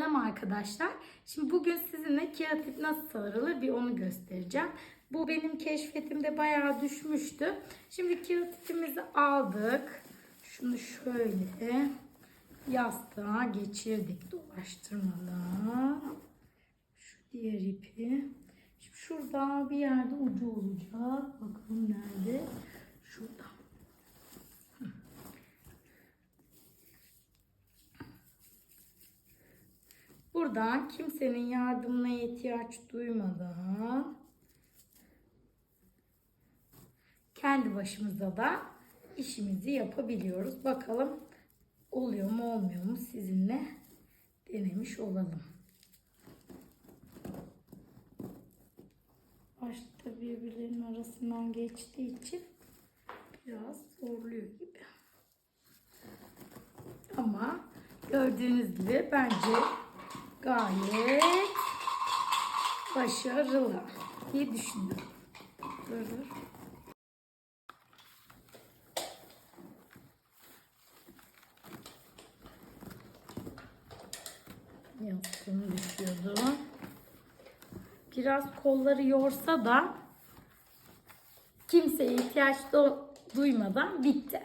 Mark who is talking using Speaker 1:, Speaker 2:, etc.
Speaker 1: Selam arkadaşlar. Şimdi bugün sizinle kağıt ip nasıl sarılır bir onu göstereceğim. Bu benim keşfetimde bayağı düşmüştü. Şimdi kağıt ipimizi aldık. Şunu şöyle yastığa geçirdik dolaştırmadan. Şu diğer ipi. Şimdi şurada bir yerde ucu olacak. Bakalım nerede? Şurada. Buradan kimsenin yardımına ihtiyaç duymadan kendi başımıza da işimizi yapabiliyoruz. Bakalım oluyor mu olmuyor mu sizinle denemiş olalım. Başta birbirlerinin arasından geçtiği için biraz zorluyor gibi. Ama gördüğünüz gibi bence gayet başarılı diye düşünüyorum. Dur dur. Yastığım düşüyordu. Biraz kolları yorsa da kimseye ihtiyaç da duymadan bitti.